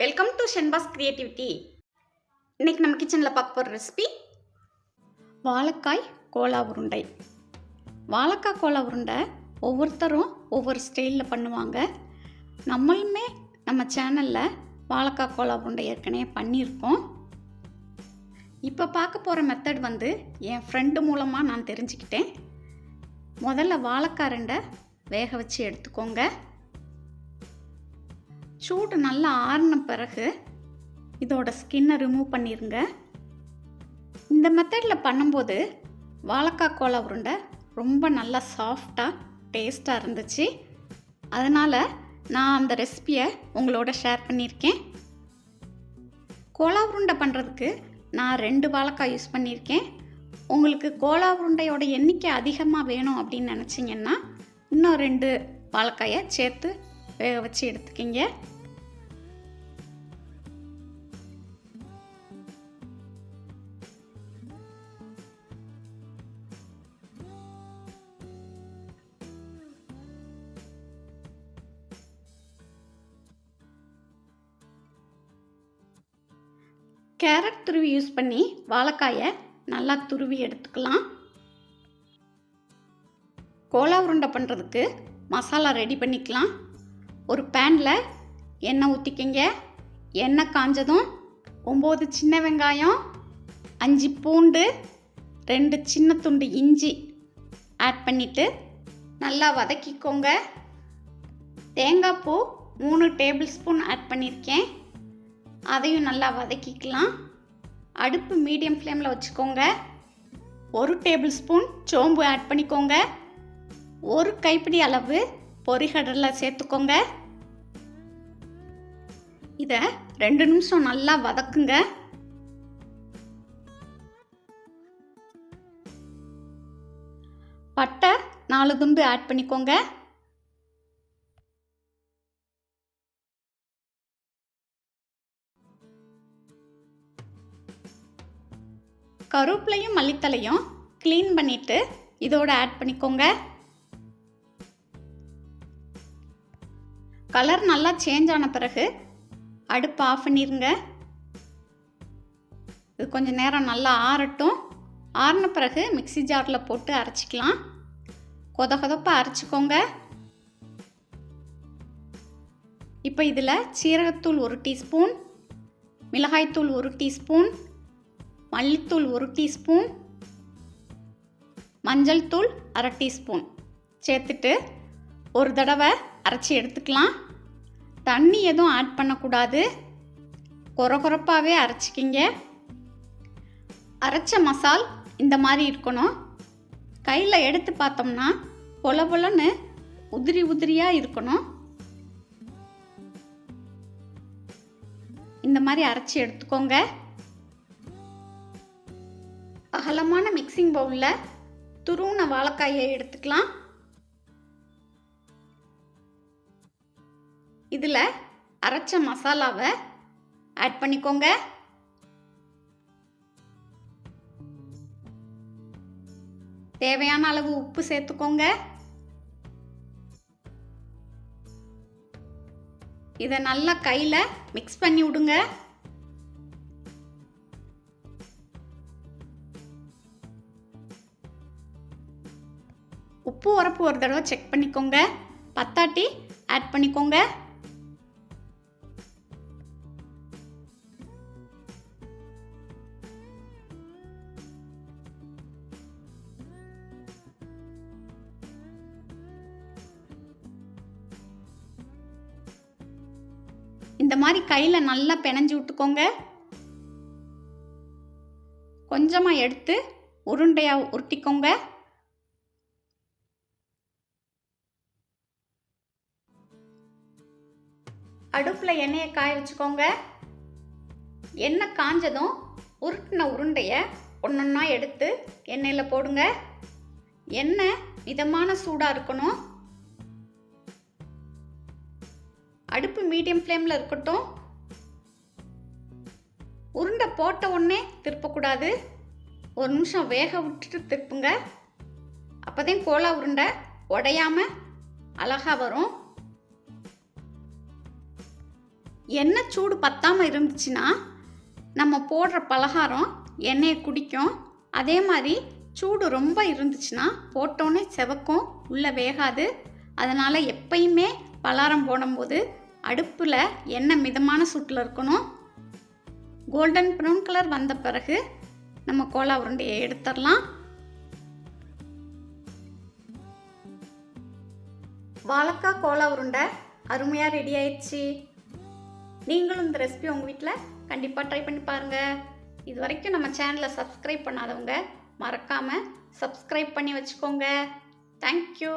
Welcome to Shenba's creativity இன்னைக்கு நம்ம கிச்சனில் பார்க்க போகிற ரெசிபி வாழைக்காய் கோலா உருண்டை. வாழைக்காய் கோலா உருண்டை ஒவ்வொருத்தரும் ஒவ்வொரு ஸ்டைலில் பண்ணுவாங்க. நம்மளுமே நம்ம சேனலில் வாழைக்காய் கோலா உருண்டை ஏற்கனவே பண்ணியிருக்கோம். இப்போ பார்க்க போகிற மெத்தட் வந்து என் ஃப்ரெண்டு மூலமாக நான் தெரிஞ்சுக்கிட்டேன். முதல்ல வாழைக்காய் ரெண்டை வேக வச்சு எடுத்துக்கோங்க. சூடு நல்லா ஆறின பிறகு இதோட ஸ்கின்னை ரிமூவ் பண்ணிடுங்க இந்த மெத்தடில் பண்ணும்போது வாழைக்காய் கோலா உருண்டை ரொம்ப நல்லா சாஃப்டாக டேஸ்ட்டாக இருந்துச்சு. அதனால் நான் அந்த ரெசிபியை உங்களோட ஷேர் பண்ணியிருக்கேன் கோலா உருண்டை பண்ணுறதுக்கு நான் ரெண்டு வாழைக்காய் யூஸ் பண்ணியிருக்கேன் உங்களுக்கு கோலா உருண்டையோட எண்ணிக்கை அதிகமாக வேணும் அப்படின்னு நினச்சிங்கன்னா இன்னும் ரெண்டு வாழைக்காயை சேர்த்து வேக வச்சு எடுத்துக்கிங்க. கேரட் துருவி யூஸ் பண்ணி வாழைக்காயை நல்லா துருவி எடுத்துக்கலாம். கோலா உருண்டை பண்ணுறதுக்கு மசாலா ரெடி பண்ணிக்கலாம். ஒரு பேனில் எண்ணெய் ஊற்றிக்கிங்க எண்ணெய் காஞ்சதும் ஒம்பது சின்ன வெங்காயம் அஞ்சு பூண்டு ரெண்டு சின்ன துண்டு இஞ்சி ஆட் பண்ணிவிட்டு நல்லா வதக்கிக்கோங்க. தேங்காய் பூ மூணு டேபிள் ஸ்பூன் ஆட் பண்ணியிருக்கேன் அதையும் நல்லா வதக்கிக்கலாம். அடுப்பு மீடியம் ஃப்ளேமில் வச்சுக்கோங்க. ஒரு டேபிள் ஸ்பூன் சோம்பு ஆட் பண்ணிக்கோங்க. ஒரு கைப்பிடி அளவு பொரிகடலை சேர்த்துக்கோங்க. இதை ரெண்டு நிமிஷம் நல்லா வதக்குங்க. பட்டை நாலு துண்டு ஆட் பண்ணிக்கோங்க. கருவேப்பிலையும் மல்லித்தலையும் க்ளீன் பண்ணிவிட்டு இதோட ஆட் பண்ணிக்கோங்க. கலர் நல்லா சேஞ்ச் ஆன பிறகு அடுப்பு ஆஃப் பண்ணிடுங்க இது கொஞ்சம் நேரம் நல்லா ஆறட்டும். ஆறின பிறகு மிக்சி ஜாரில் போட்டு அரைச்சிக்கலாம். கொத கொதப்பாக அரைச்சிக்கோங்க. இப்போ இதில் சீரகத்தூள் ஒரு டீஸ்பூன் மிளகாய்த்தூள் ஒரு டீஸ்பூன் மல்லித்தூள் ஒரு டீஸ்பூன் மஞ்சள் தூள் அரை டீஸ்பூன். சேர்த்துட்டு ஒரு தடவை அரைச்சி எடுத்துக்கலாம். தண்ணி எதுவும் ஆட் பண்ணக்கூடாது. கொர கொரப்பாகவே அரைச்சிக்கிங்க. அரைச்ச மசால் இந்த மாதிரி இருக்கணும். கையில் எடுத்து பார்த்தோம்னா பொல பொலன்னு உதிரி உதிரியாக இருக்கணும். இந்த மாதிரி அரைச்சி எடுத்துக்கோங்க. அகலமான மிக்சிங் பவுலில் துருவின வாழைக்காயை எடுத்துக்கலாம். இதில் அரைச்ச மசாலாவை ஆட் பண்ணிக்கோங்க. தேவையான அளவு உப்பு சேர்த்துக்கோங்க. இதை நல்லா கையில் மிக்ஸ் பண்ணி விடுங்க. உப்பு உரப்பு ஒரு தடவை செக் பண்ணிக்கோங்க. பத்தாட்டி ஆட் பண்ணிக்கோங்க. இந்த மாதிரி கையில் நல்லா பிணைஞ்சு விட்டுக்கோங்க. கொஞ்சமாக எடுத்து உருண்டையாக உருட்டிக்கோங்க. அடுப்பில் எண்ணெயை காய வச்சுக்கோங்க. எண்ணெய் காஞ்சதும் உருட்டின உருண்டையை ஒன்றொன்னா எடுத்து எண்ணெயில் போடுங்க. எண்ணெய் மிதமான சூடாக இருக்கணும். அடுப்பு மீடியம் ஃப்ளேமில் இருக்கட்டும். உருண்டை போட்ட உடனே திருப்பக்கூடாது. ஒரு நிமிஷம் வேக விட்டுட்டு திருப்புங்க. அப்போதான் கோலா உருண்டை உடையாமல் அழகாக வரும். எண்ணெய் சூடு பத்தாமல் இருந்துச்சுன்னா நம்ம போடுற பலகாரம் எண்ணெயை குடிக்கும். அதே மாதிரி சூடு ரொம்ப இருந்துச்சுன்னா போட்டோன்னே செவக்கும் உள்ளே வேகாது. அதனால் எப்பயுமே பலாரம் போடும்போது அடுப்பில் எண்ணெய் மிதமான சூட்டில் இருக்கணும்? கோல்டன் ப்ரௌன் கலர் வந்த பிறகு நம்ம கோலா உருண்டையை எடுத்துடலாம். வாழக்காய் கோலா உருண்டை அருமையாக ரெடி ஆயிடுச்சு. நீங்களும் இந்த ரெசிபி உங்கள் வீட்டில் கண்டிப்பாக ட்ரை பண்ணி பாருங்கள் இது வரைக்கும் நம்ம சேனலை சப்ஸ்கிரைப் பண்ணாதவங்க மறக்காமல் சப்ஸ்கிரைப் பண்ணி வச்சுக்கோங்க. தேங்க்யூ